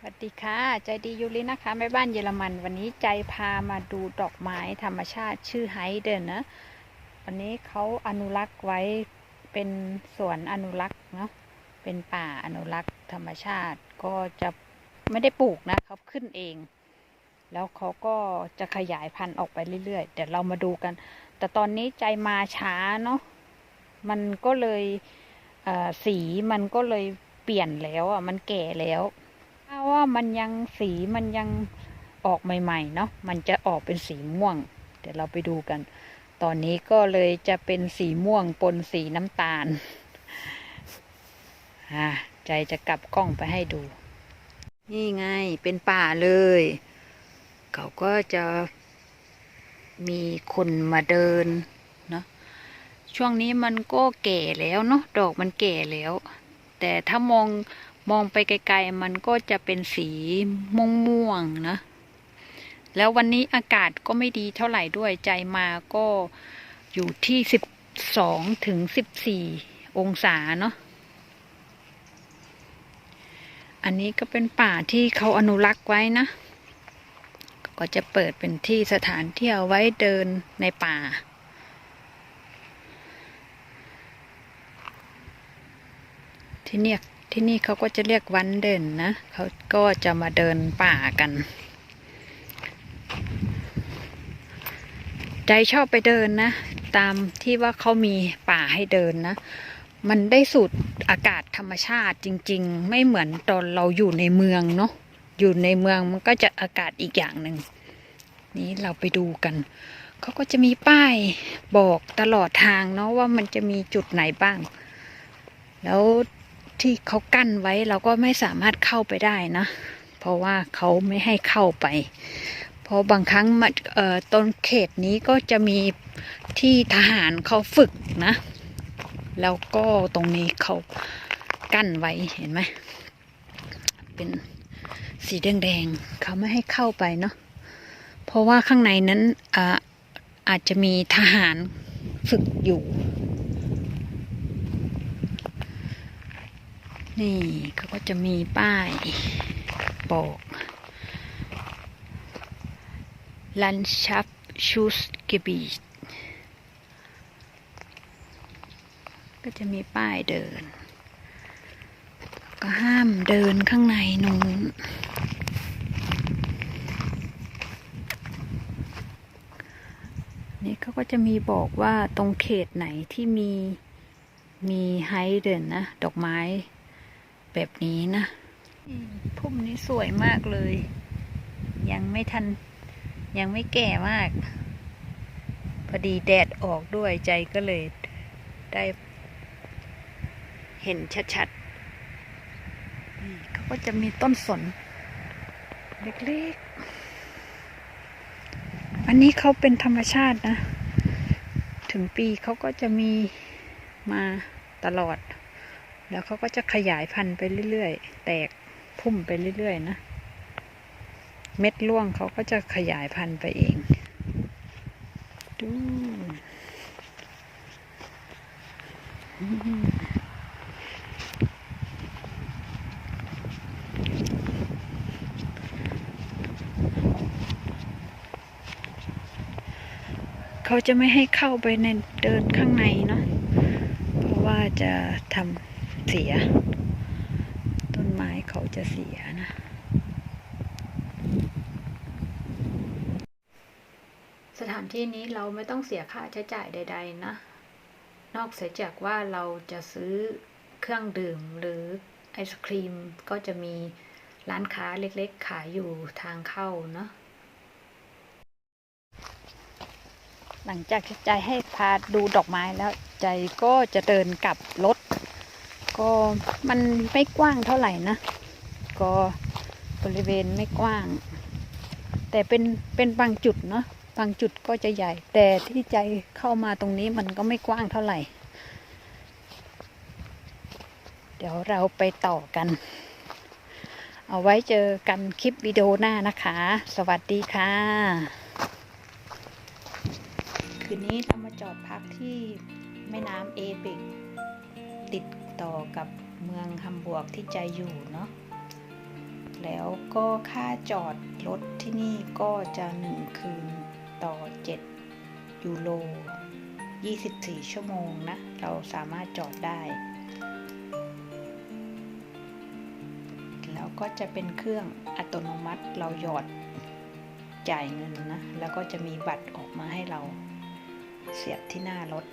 สวัสดีค่ะ ใจดียูรินะคะแม่บ้านเยอรมัน วันนี้ใจพามาดูดอกไม้ธรรมชาติชื่อไฮเดนนะ วันนี้เขาอนุรักษ์ไว้เป็นสวนอนุรักษ์เนาะเป็นป่าอนุรักษ์ธรรมชาติก็จะไม่ได้ปลูกนะเขาขึ้นเอง แล้วเขาก็จะขยายพันธุ์ออกไปเรื่อยๆ เดี๋ยวเรามาดูกัน แต่ตอนนี้ใจมาช้าเนาะมันก็เลยสีมันก็เลยเปลี่ยนแล้วอะมันแก่แล้ว ถ้าว่ามันยังสีมันยังออกใหม่ๆเนาะมันจะออกเป็นสีม่วง เดี๋ยวเราไปดูกัน ตอนนี้ก็เลยจะเป็นสีม่วงปนสีน้ำตาลอ่าใจจะกลับกล้องไปให้ดู นี่ไงเป็นป่าเลย เขาก็จะมีคนมาเดินเนาะช่วงนี้มันก็แก่แล้วเนาะดอกมันแก่แล้ว แต่ถ้ามอง มองไปไกลๆมันก็จะเป็นสีม่วงงๆนะ แล้ววันนี้อากาศก็ไม่ดีเท่าไหร่ด้วยใจมาก็อยู่ที่สิบสองถึงสิบสี่องศาเนาะ อันนี้ก็เป็นป่าที่เขาอนุรักษ์ไว้นะ ก็จะเปิดเป็นที่สถานที่เอาไว้เดินในป่าที่เนี่ย ที่นี่เขาก็จะเรียกวันเดินนะ เขาก็จะมาเดินป่ากัน ใจชอบไปเดินนะ ตามที่ว่าเขามีป่าให้เดินนะ มันได้สูดอากาศธรรมชาติจริง ๆ ไม่เหมือนตอนเราอยู่ในเมืองเนาะ อยู่ในเมืองมันก็จะอากาศอีกอย่างหนึ่ง นี้เราไปดูกัน เขาก็จะมีป้ายบอกตลอดทางเนาะว่ามันจะมีจุดไหนบ้าง แล้ว ที่เขากั้นไว้เราก็ไม่สามารถเข้าไปได้นะ เพราะว่าเขาไม่ให้เข้าไป เพราะบางครั้งมันเอ่อต้นเขตนี้ก็จะมีที่ทหารเขาฝึกนะ แล้วก็ตรงนี้เขากั้นไว้เห็นไหมเป็นสีแดงๆเขาไม่ให้เข้าไปเนาะเพราะว่าข้างในนั้นอาอาจจะมีทหารฝึกอยู่ นี่เขาก็จะมีป้ายบอกลันชับชูสเกบีก็จะมีป้ายเดิน ก็ห้ามเดินข้างในนู้นนี่เขาก็จะมีบอกว่าตรงเขตไหนที่มีมีไฮเดนนะ ดอกไม้ แบบนี้นะพุ่มนี้สวยมากเลย ยังไม่ทัน ยังไม่แก่มาก พอดีแดดออกด้วยใจก็เลยได้ เห็นชัดๆนี่เขาก็จะมีต้นสน เล็กๆ อันนี้เขาเป็นธรรมชาตินะ ถึงปีเขาก็จะมีมาตลอด แล้วเขาก็จะขยายพันธุ์ไปเรื่อยๆ แตกพุ่มไปเรื่อยๆนะ เม็ดร่วงเขาก็จะขยายพันธุ์ไปเอง ดูเขาจะไม่ให้เข้าไปในเดินข้างในเนาะ เพราะว่าจะทำ เสีย ต้นไม้เขาจะเสียนะสถานที่นี้เราไม่ต้องเสียค่าใช้จ่ายใด ๆ นะ นอกเสียจากว่าเราจะซื้อเครื่องดื่มหรือไอศครีมก็จะมีร้านค้าเล็กๆ ขายอยู่ทางเข้าเนาะ หลังจากที่ใจให้พาดูดอกไม้แล้วใจก็จะเดินกลับรถ ก็มันไม่กว้างเท่าไหร่นะ ก็บริเวณไม่กว้าง แต่เป็นเป็นบางจุดเนาะบางจุดก็จะใหญ่ แต่ที่ใจเข้ามาตรงนี้มันก็ไม่กว้างเท่าไหร่ เดี๋ยวเราไปต่อกัน เอาไว้เจอกันคลิปวิดีโอหน้านะคะ สวัสดีค่ะ คืนนี้เรามาจอดพักที่แม่น้ำเอเบกติด ต่อกับเมืองฮัมบวร์กที่ใจอยู่เนาะแล้วก็ค่าจอดรถที่นี่ก็จะหนึ่งคืนต่อ 7 ยูโร 24 ชั่วโมงนะ เราสามารถจอดได้ แล้วก็จะเป็นเครื่องอัตโนมัติเราหยอดจ่ายเงินนะ แล้วก็จะมีบัตรออกมาให้เราเสียบที่หน้ารถ